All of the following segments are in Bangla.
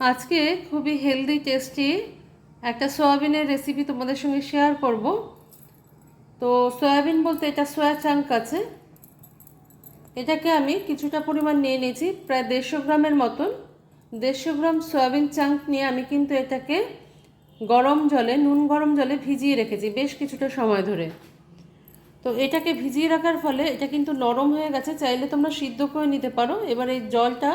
আজকে খুবই হেলদি টেস্টি একটা সয়াবিনের রেসিপি তোমাদের সঙ্গে শেয়ার করব। তো সয়াবিন বলতে এটা সয়া চাঙ্ক আছে। এটাকে আমি কিছুটা পরিমাণ নিয়ে নিয়েছি, প্রায় দেড়শো গ্রামের মতন। দেড়শো গ্রাম সয়াবিন চাঙ্ক নিয়ে আমি কিন্তু এটাকে গরম জলে, নুন গরম জলে ভিজিয়ে রেখেছি বেশ কিছুটা সময় ধরে। তো এটাকে ভিজিয়ে রাখার ফলে এটা কিন্তু নরম হয়ে গেছে, চাইলে তোমরা সিদ্ধ করে নিতে পারো। এবার এই জলটা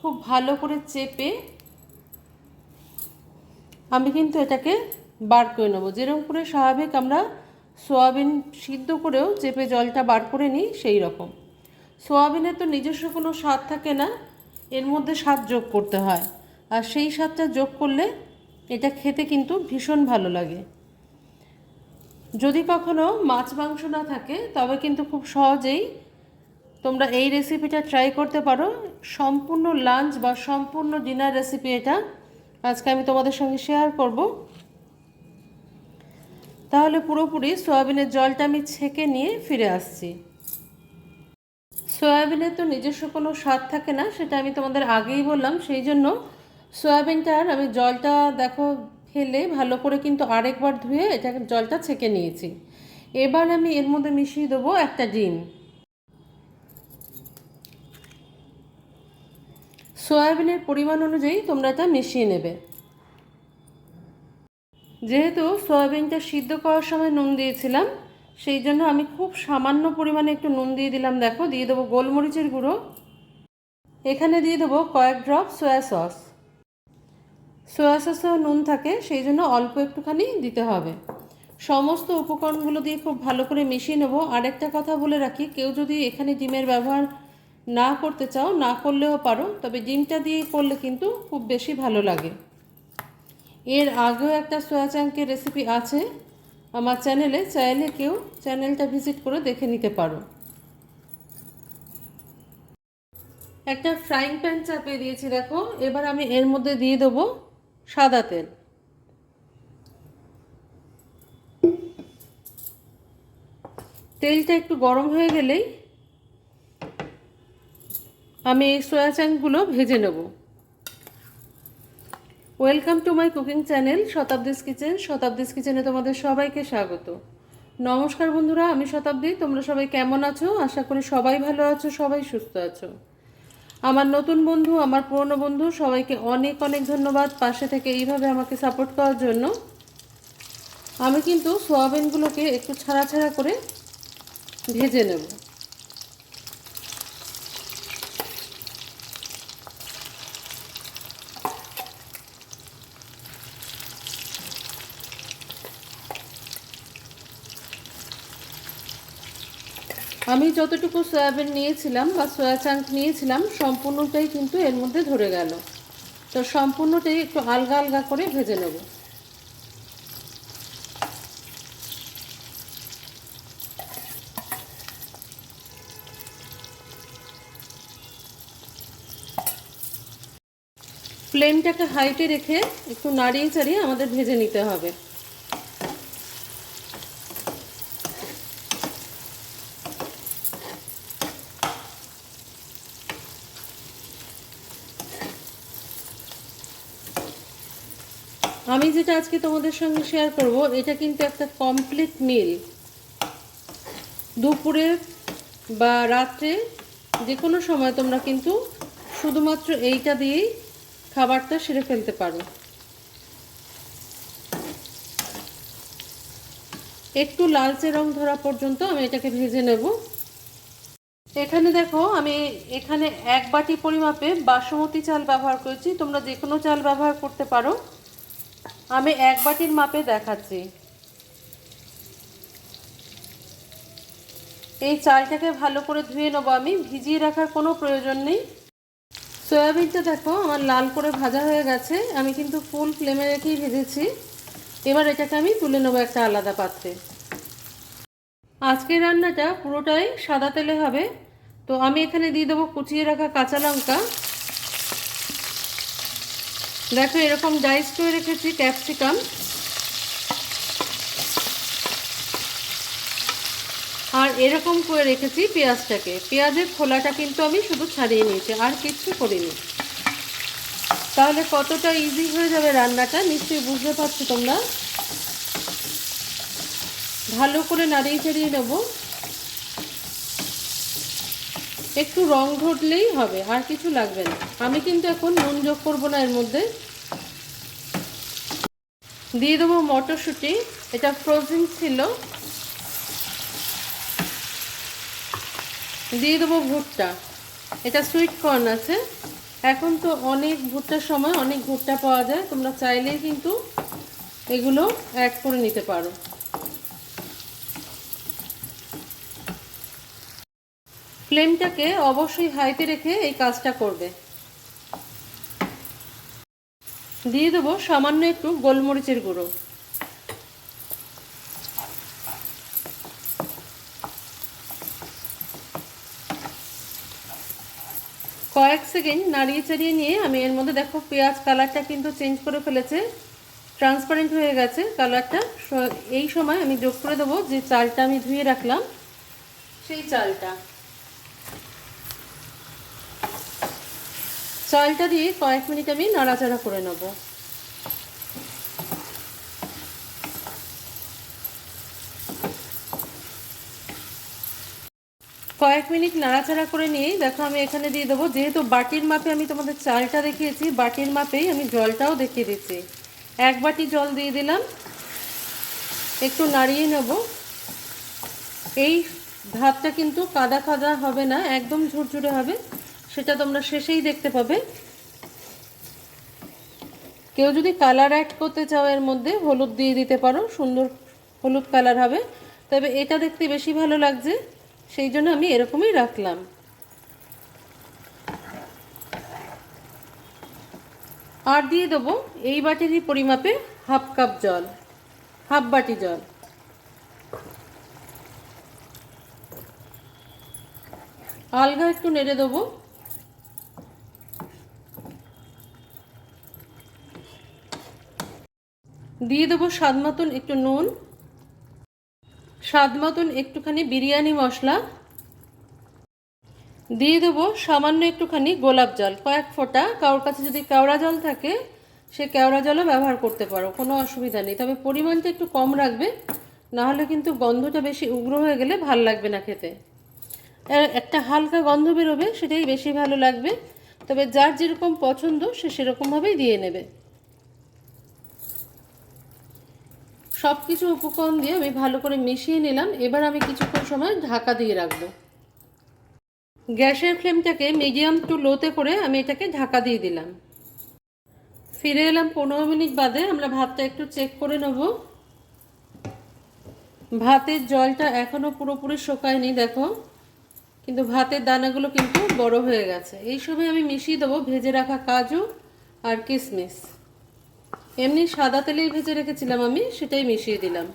খুব ভালো করে চেপে আমি কিন্তু এটাকে বার করে নেব। যেরকম করে স্বাভাবিক আমরা সোয়াবিন সিদ্ধ করেও চেপে জলটা বার করে নিই, সেই রকম। সোয়াবিনের তো নিজস্ব কোনো স্বাদ থাকে না, এর মধ্যে স্বাদ যোগ করতে হয়। আর সেই স্বাদটা যোগ করলে এটা খেতে কিন্তু ভীষণ ভালো লাগে। যদি কখনো মাছ মাংস না থাকে, তবে কিন্তু খুব সহজেই তোমরা এই রেসিপিটা ট্রাই করতে পারো। সম্পূর্ণ লাঞ্চ বা সম্পূর্ণ ডিনার রেসিপি এটা আজকে আমি তোমাদের সঙ্গে শেয়ার করব। তাহলে পুরোপুরি সয়াবিনের জলটা আমি ছেঁকে নিয়ে ফিরে আসছি। সয়াবিনের তো নিজস্ব কোনো স্বাদ থাকে না, সেটা আমি তোমাদের আগেই বললাম, সেই জন্য সয়াবিনটার আমি জলটা দেখো ফেলে ভালো করে কিন্তু আরেকবার ধুয়ে এটা জলটা ছেঁকে নিয়েছি। এবার আমি এর মধ্যে মিশিয়ে দেবো একটা ডিম। সয়াবিনের পরিমাণ অনুযায়ী তোমরা এটা মিশিয়ে নেবে। যেহেতু সয়াবিনটা সিদ্ধ করার সময় নুন দিয়েছিলাম, সেই জন্য আমি খুব সামান্য পরিমাণে একটু নুন দিয়ে দিলাম, দেখো, দিয়ে দেবো গোলমরিচের গুঁড়ো। এখানে দিয়ে দেবো কয়েক ড্রপ সয়া সস। সয়া সসেও নুন থাকে, সেই জন্য অল্প একটুখানি দিতে হবে। সমস্ত উপকরণগুলো দিয়ে খুব ভালো করে মিশিয়ে নেব। আরেকটা কথা বলে রাখি, কেউ যদি এখানে ডিমের ব্যবহার না করতে চাও, না করলেও পারো, তবে ডিমটা দিয়ে করলে কিন্তু খুব বেশি ভালো লাগে। এর আগেও একটা সোয়া চাঙ্কের রেসিপি আছে। আমার চ্যানেলে চাইলে কেউ চ্যানেলটা ভিজিট করে দেখে নিতে পারো। একটা ফ্রাইং প্যান চাপিয়ে দিয়েছি, দেখো। এবার আমি এর মধ্যে দিয়ে দেবো সাদা তেল। তেলটা একটু গরম হয়ে গেলেই আমি এই সোয়া চাংগুলো ভেজে নেব। Welcome to my cooking channel Shatabdi's kitchen Shatabdi's কিচেনে তোমাদের সবাইকে স্বাগত। নমস্কার বন্ধুরা, আমি শতাব্দী। তোমরা সবাই কেমন আছো? আশা করি সবাই ভালো আছো, সবাই সুস্থ আছো। আমার নতুন বন্ধু, আমার পুরনো বন্ধু, সবাইকে অনেক অনেক ধন্যবাদ পাশে থেকে এইভাবে আমাকে সাপোর্ট করার জন্য। আমি কিন্তু সোয়াবিনগুলোকে একটু ছাড়া ছাড়া করে ভেজে নেব। আমি যতটুকু সয়াবিন নিয়েছিলাম বা সয়া চাঙ্ক নিয়েছিলাম, সম্পূর্ণটাই কিন্তু এর মধ্যে ধরে গেল। তো সম্পূর্ণটাই একটু আলগা আলগা করে ভেজে নেব। ফ্লেমটাকে হাইটে রেখে একটু নাড়িয়ে চাড়িয়ে আমাদের ভেজে নিতে হবে। আমি যেটা আজকে তোমাদের সঙ্গে শেয়ার করব, এটা কিন্তু একটা কমপ্লিট মিল দুপুরে বা রাত্রে যে কোনো সময় তোমরা কিন্তু শুধুমাত্র এইটা দিয়েই খাবারটা সেরে ফেলতে পারো। একটু লালচে রং ধরা পর্যন্ত আমি এটাকে ভেজে নেব। এখানে দেখো, আমি এখানে এক বাটি পরিমাপে বাসমতি চাল ব্যবহার করেছি। তোমরা যে কোনো চাল ব্যবহার করতে পারো। আমি এক বাটির মাপে দেখাচ্ছি। এই চালটাকে ভালো করে ধুয়ে নেব আমি, ভিজিয়ে রাখার কোনো প্রয়োজন নেই। সয়াবিনটা দেখো, আমার লাল করে ভাজা হয়ে গেছে, আমি কিন্তু ফুল ফ্লেমে রেখেই ভেজেছি। এবার এটাকে আমি তুলে নেব একটা আলাদা পাত্রে। আজকের রান্নাটা পুরোটাই সাদা তেলে হবে। তো আমি এখানে দিয়ে দেবো কুচিয়ে রাখা কাঁচা লঙ্কা। দেখো এরকম ডাইস করে রেখেছি ক্যাপসিকাম। আর এরকম করে রেখেছি পেঁয়াজটাকে। পেঁয়াজের খোলাটা কিন্তু আমি শুধু ছাড়িয়ে নিয়েছি, আর কিচ্ছু করিনি। তাহলে কতটা ইজি হয়ে যাবে রান্নাটা, নিশ্চয়ই বুঝতে পারছ তোমরা? ভালো করে নাড়িয়ে চাড়িয়ে নেব। একটু রং ঘটলেই হবে, আর কিছু লাগবে না। আমি কিন্তু এখন নুন যোগ করব না এর মধ্যে। দিয়ে দেবো মটরশুঁটি, এটা ফ্রোজেন ছিল। দিয়ে দেবো ভুট্টা, এটা সুইট কর্ন আছে। এখন তো অনেক ভুট্টার সময় অনেক ভুট্টা পাওয়া যায়, তোমরা চাইলেই কিন্তু এগুলো অ্যাড করে নিতে পারো। ফ্লেমটাকে অবশ্যই হাইতে রেখে এই কাজটা করবে। দিয়ে দেবো সামান্য একটু গোলমরিচের গুঁড়ো। কয়েক সেকেন্ড নাড়িয়ে চাড়িয়ে নিয়ে আমি এর মধ্যে দেখো পেঁয়াজ কালারটা কিন্তু চেঞ্জ করে ফেলেছে, ট্রান্সপারেন্ট হয়ে গেছে কালারটা। এই সময় আমি যোগ করে দেবো যে চালটা আমি ধুয়ে রাখলাম, সেই চালটা। চালটা দিয়ে কয়েক মিনিট আমি নাড়াচাড়া করে নেব। কয়েক মিনিট নাড়াচাড়া করে নিয়ে, দেখো আমি এখানে দিয়ে দেবো। যেহেতু বাটির মাপে আমি তোমাদের চালটা দেখিয়েছি, বাটির মাপেই আমি জলটাও দেখিয়ে দিচ্ছি। এক বাটি জল দিয়ে দিলাম। একটু নাড়িয়ে নেব। এই ভাতটা কিন্তু কাদা কাদা হবে না, একদম ঝুরঝুরে হবে। সেটা তোমরা শেষেই দেখতে পাবে। কেউ যদি কালার অ্যাড করতে চাও এর মধ্যে, হলুদ দিয়ে দিতে পারো, সুন্দর হলুদ কালার হবে। তবে এটা দেখতে বেশি ভালো লাগছে, সেই জন্য আমি এরকমই রাখলাম। আর দিয়ে দেবো এই বাটিরই পরিমাপে হাফ কাপ জল, হাফ বাটি জল। আলগা একটু নেড়ে দেবো। দিয়ে দেবো স্বাদ মতন একটু নুন, স্বাদ মতন একটুখানি বিরিয়ানি মশলা, দিয়ে দেবো সামান্য একটুখানি গোলাপ জল, কয়েক ফোঁটা। কারোর কাছে যদি কেওড়া জল থাকে, সে কেওড়া জলও ব্যবহার করতে পারো, কোনো অসুবিধা নেই। তবে পরিমাণটা একটু কম রাখবে, নাহলে কিন্তু গন্ধটা বেশি উগ্র হয়ে গেলে ভালো লাগবে না খেতে। একটা হালকা গন্ধ বেরোবে, সেটাই বেশি ভালো লাগবে। তবে যার যেরকম পছন্দ, সে সেরকমভাবেই দিয়ে নেবে। সব কিছু উপকরণ দিয়ে আমি ভালো করে মিশিয়ে নিলাম। এবার আমি কিছুক্ষণ সময় ঢাকা দিয়ে রাখব। গ্যাসের ফ্লেমটাকে মিডিয়াম টু লোতে করে আমি এটাকে ঢাকা দিয়ে দিলাম। ফিরে এলাম পনেরো মিনিট বাদে। আমরা ভাতটা একটু চেক করে নেব। ভাতের জলটা এখনও পুরোপুরি শোকায়নি, দেখো। কিন্তু ভাতের দানাগুলো কিন্তু বড় হয়ে গেছে। এই সময় আমি মিশিয়ে দেবো ভেজে রাখা কাজু আর কিশমিশ এমনি সাদা তেলেই ভেজে রেখেছিলাম আমি, সেটাই মিশিয়ে দিলাম।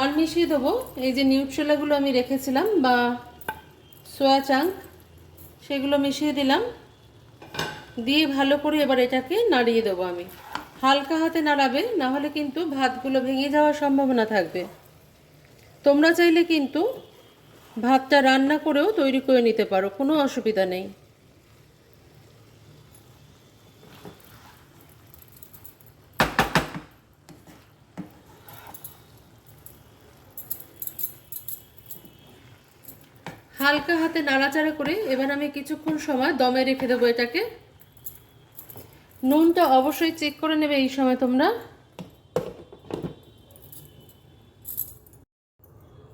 আর মিশিয়ে দেবো, এই যে নিউট্রেলাগুলো আমি রেখেছিলাম বা সোয়া চাঙ্ক সেগুলো মিশিয়ে দিলাম। দিয়ে ভালো করে এবার এটাকে নাড়িয়ে দেবো আমি। হালকা হাতে নাড়াবে, না হলে কিন্তু ভাতগুলো ভেঙে যাওয়ার সম্ভাবনা থাকবে। তোমরা চাইলে কিন্তু ভাতটা রান্না করেও তৈরি করে নিতে পারো, কোনো অসুবিধা নেই। হালকা হাতে নাড়াচাড়া করে এবার আমি কিছুক্ষণ সময় দমে রেখে দেবো এটাকে। নুনটা অবশ্যই চেক করে নেবে এই সময় তোমরা।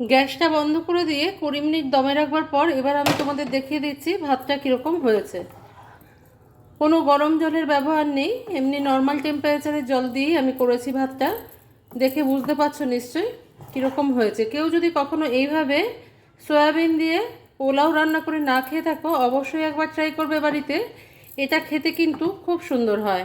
গ্যাসটা বন্ধ করে দিয়ে কুড়ি মিনিট দমে রাখবার পর এবার আমি তোমাদের দেখিয়ে দিচ্ছি ভাতটা কীরকম হয়েছে। কোনো গরম জলের ব্যবহার নেই, এমনি নর্মাল টেম্পারেচারের জল দিয়েই আমি করেছি ভাতটা। দেখে বুঝতে পারছ নিশ্চয়ই কীরকম হয়েছে। কেউ যদি কখনো এইভাবে সয়াবিন দিয়ে পোলাও রান্না করে না খেয়ে থাকো, অবশ্যই একবার ট্রাই করবে বাড়িতে। এটা খেতে কিন্তু খুব সুন্দর হয়।